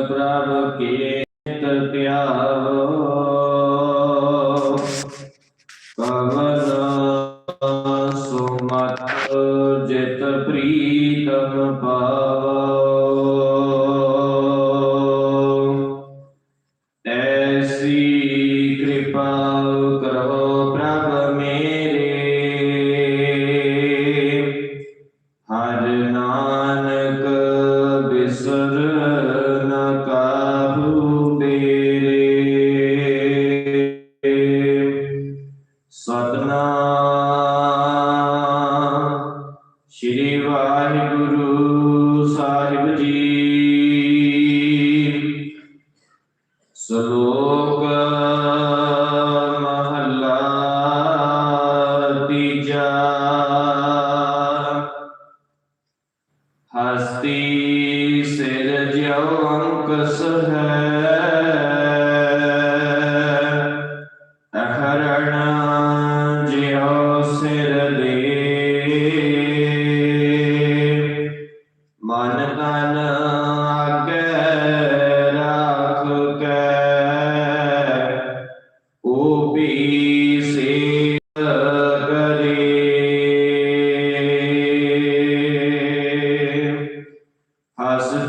प्रभ के कवन सुमत जित प्रीतम पावो ऐसी कृपा करो प्रभ मेरे। हर नानक विसर ਹਸਤੀ ਸਿਰ ਜਿਉ ਅੰਕਸ ਹੈ।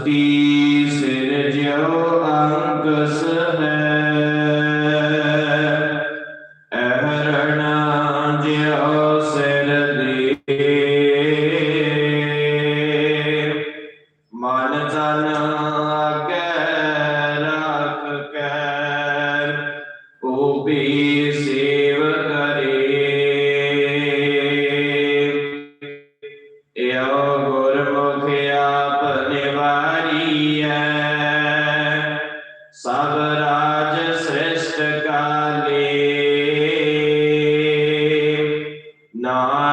الرحيم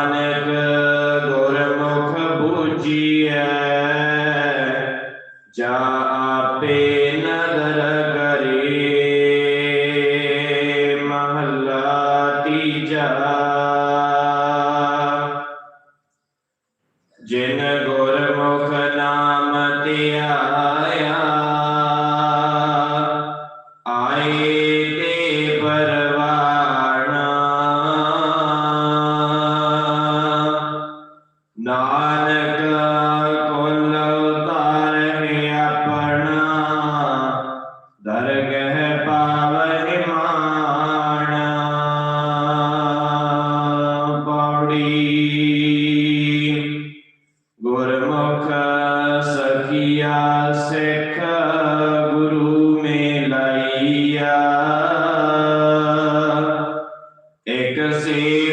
ਨਾਨਕ ਗੁਰਮੁਖ ਬੂਝੀਐ ਜਾ ਆਪੇ ਨਦਰ ਕਰੇ ਮਹਲਾ ਤੀਜਾ। ਜਿਨ नानक कुल पौड़ी गुरमुख सखिया सिख गुरु में लैया एक से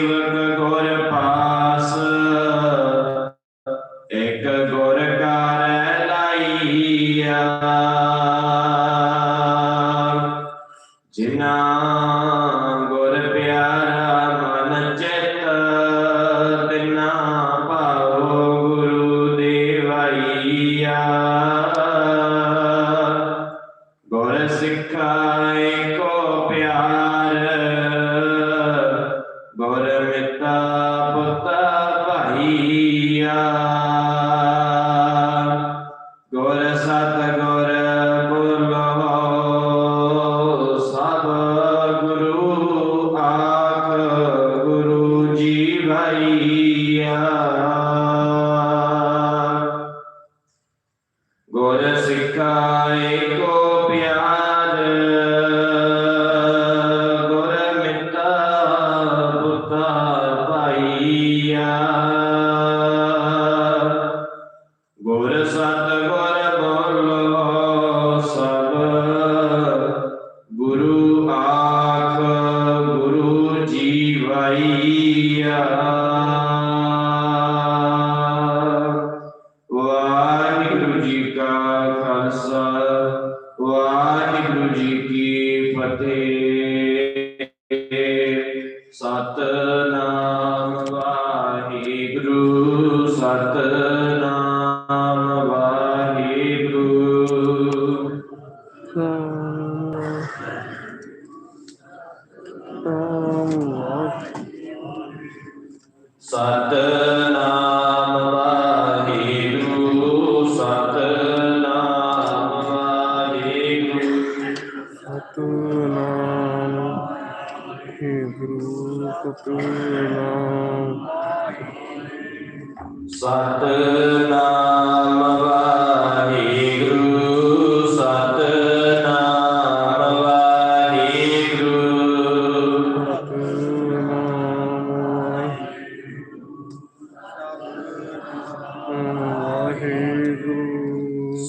ਵਾਹਿਗੁਰੂ ਜੀ ਕੀ ਫਤਿਹ।